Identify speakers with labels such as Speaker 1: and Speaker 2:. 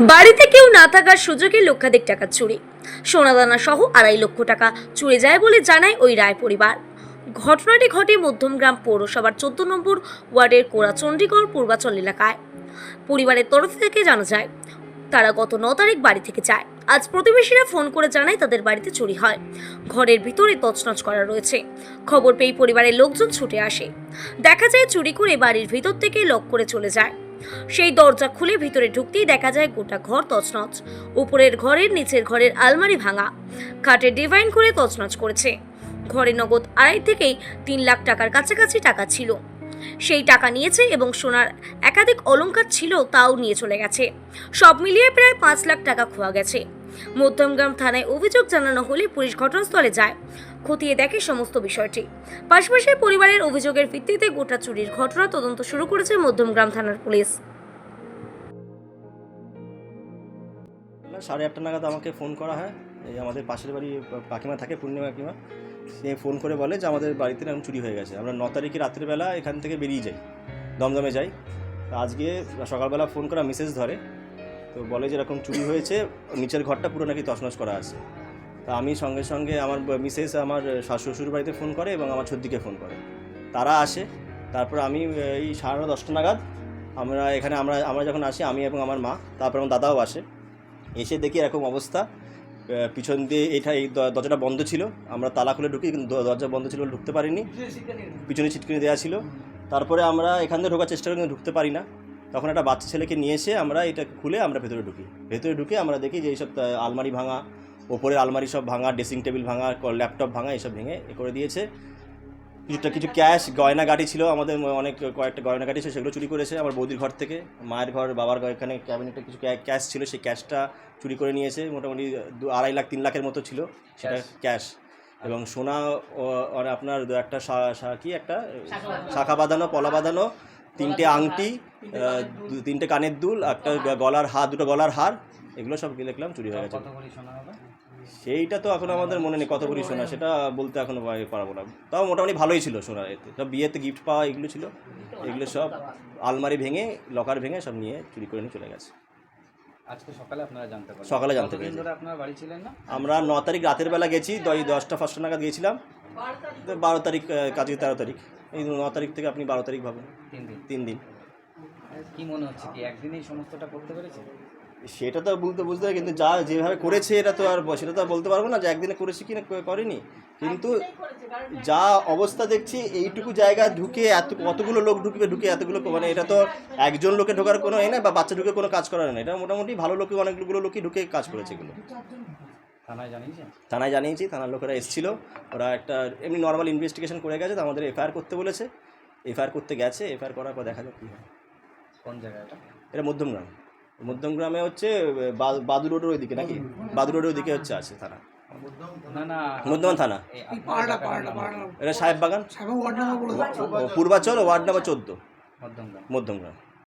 Speaker 1: বাড়িতে কেউ না থাকার সুযোগে লক্ষাধিক টাকা চুরি। সোনাদানা সহ আড়াই লক্ষ টাকা চুরি যায় বলে জানায় ওই রায় পরিবার। ঘটনাটি ঘটে মধ্যমগ্রাম পৌরসভার চোদ্দ নম্বর ওয়ার্ডের কোড়া চণ্ডীগড় পূর্বাচল এলাকায়। পরিবারের তরফ থেকে জানা যায়, তারা গত ন তারিখ বাড়ি থেকে যায়। আজ প্রতিবেশীরা ফোন করে জানায় তাদের বাড়িতে চুরি হয়। ঘরের ভিতরে তছনছ করা রয়েছে। খবর পেয়ে পরিবারের লোকজন ছুটে আসে। দেখা যায় চুরি করে বাড়ির ভিতর থেকে লক করে চলে যায়। সেই দরজা খুলে ভিতরে ঢুকতেই দেখা যায় গোটা ঘর তছনছ। উপরের ঘরের নিচের ঘরের আলমারি ভাঙা। খাটে ডিভাইন করে তছনছ করেছে। ঘরে নগদ আড়াই থেকেই তিন লাখ টাকার কাছাকাছি টাকা ছিল। সেই টাকা নিয়েছে এবং সোনার একাধিক অলঙ্কার ছিল তাও নিয়ে চলে গেছে। সব মিলিয়ে প্রায় পাঁচ লাখ টাকা খোয়া গেছে। মধ্যমগ্রাম থানায় অভিযোগ জানানো হলে পুলিশ ঘটনাস্থলে যায়। খতিয়ে দেখে সমস্ত বিষয়টি। পাশাপাশি পরিবারের অভিযোগের ভিত্তিতে গোটা চুরির ঘটনা তদন্ত শুরু করেছে মধ্যমগ্রাম থানার পুলিশ।
Speaker 2: সাড়ে আটটা নাগাদ আমাকে ফোন করা হয়। এই আমাদের পাশের বাড়ি কাকিমা থাকে, পূর্ণিমা কাকিমা। সে ফোন করে বলে যে, আমাদের বাড়িতে এরকম চুরি হয়ে গেছে। আমরা ন তারিখে রাত্রিবেলা এখান থেকে বেরিয়ে যাই। দমদমে যাই। আজকে সকালবেলা ফোন করা, মেসেজ ধরে। তো বলে যে, এরকম চুরি হয়েছে। নিচের ঘরটা পুরো নাকি তছনছ করা আছে। তা আমি সঙ্গে সঙ্গে আমার মিসেস আমার শ্বশুর বাড়িতে ফোন করে এবং আমার ছদ্দিকে ফোন করে। তারা আসে, তারপর আমি, এই সাড়ে দশটা নাগাদ আমরা এখানে, আমরা আমরা যখন আসি, আমি এবং আমার মা, তারপর আমার দাদাও আসে। এসে দেখি এরকম অবস্থা। পিছন দিয়ে এটা, এই দরজাটা বন্ধ ছিল। আমরা তালা খুলে ঢুকি, কিন্তু দরজা বন্ধ ছিল ঢুকতে পারিনি। পিছনে ছিটকিনি দেওয়া ছিল। তারপরে আমরা এখান থেকে ঢোকার চেষ্টা করি কিন্তু ঢুকতে পারি না। তখন একটা বাচ্চা ছেলেকে নিয়ে এসে আমরা এটা খুলে আমরা ভেতরে ঢুকি। ভেতরে ঢুকে আমরা দেখি যে এইসব আলমারি ভাঙা ওপরের আলমারি সব ভাঙা ড্রেসিং টেবিল ভাঙা ল্যাপটপ ভাঙা এসব ভেঙে এ করে দিয়েছে। কিছুটা কিছু ক্যাশ গয়না গাড়ি ছিল আমাদের অনেক কয়েকটা গয়না গাড়ি ছিল সেগুলো চুরি করেছে আমার বৌদির ঘর থেকে। মায়ের ঘর বাবার ঘর এখানে ক্যাবিনেটে কিছু ক্যাশ ছিল সেই ক্যাশটা চুরি করে নিয়েছে মোটামুটি দু আড়াই লাখ তিন লাখের মতো ছিল সেটা ক্যাশ এবং সোনা ও- আর আপনার দু একটা শা- শা- কি একটা? শাখা বাঁধানো। পলা বাঁধানো তিনটে আংটি দু- তিনটে কানের দুল একটা গলার হার দুটো গলার হার এগুলো সব দেখলাম চুরি হয়ে গেছে। সেইটা তো এখন আমাদের মনে নেই কত ভরি সোনা সেটা বলতে এখনও পারি- পারব না। তাও মোটামুটি ভালোই ছিল সোনার এতে সব বিয়েতে গিফট পাওয়া এগুলো ছিল এগুলো সব আলমারি ভেঙে লকার ভেঙে সব নিয়ে চুরি করে নিয়ে চলে গেছে।
Speaker 3: আজকে সকালে আপনারা জানতে পারলেন।
Speaker 2: সকালে জানতে পেরেছি।
Speaker 3: আপনারা বাড়ি ছিলেন না?
Speaker 2: আমরা ন তারিখ রাতের বেলা গেছি দশ দশটা ফার্স্ট নাগাদ গিয়েছিলাম। বারো তারিখ কাজে তেরো তারিখ। এই ন তারিখ থেকে আপনি বারো তারিখ ভাবেন।
Speaker 3: তিন দিন।
Speaker 2: তিন দিন।
Speaker 3: কি মনে হচ্ছে কি একদিনেই সমস্তটা করতে পেরেছে?
Speaker 2: সেটা তো বলতে বুঝতে হবে কিন্তু যা যেভাবে করেছে এটা তো আর সেটা তো আর বলতে পারব না যে একদিনে করেছে কি না করেনি। কিন্তু যা অবস্থা দেখছি এইটুকু জায়গা ঢুকে এত কতগুলো লোক ঢুকবে ঢুকে এতগুলো মানে এটা তো একজন লোকে ঢোকার কোনো এ না বা বাচ্চা ঢুকে কোনো কাজ করার না এটা মোটামুটি ভালো লোকে অনেকগুলো লোকই ঢুকে কাজ করেছে এগুলো।
Speaker 3: থানায়
Speaker 2: জানিয়েছি থানার লোকেরা এসেছিল। ওরা একটা এমনি নর্মাল ইনভেস্টিগেশন করে গেছে তো আমাদের এফআইআর করতে বলেছে। এফআইআর করতে গেছে এফআইআর করার পর দেখা যাক কী হয়।
Speaker 3: কোন জায়গায়
Speaker 2: এটা? এটা মধ্যমগ্রাম। মধ্যমগ্রামে হচ্ছে বা- বাদু রোডের ওইদিকে নাকি? বাদু রোডের ওইদিকে হচ্ছে আছে থানা।
Speaker 3: না না।
Speaker 2: মধ্যমান থানা? এটা সাহেব বাগান?
Speaker 4: সাগর ওয়ার্ড নাম্বার বলে দাও
Speaker 2: পূর্বাচল ওয়ার্ড নাম্বার চোদ্দ?
Speaker 3: মধ্যমগ্রাম
Speaker 2: মধ্যমগ্রাম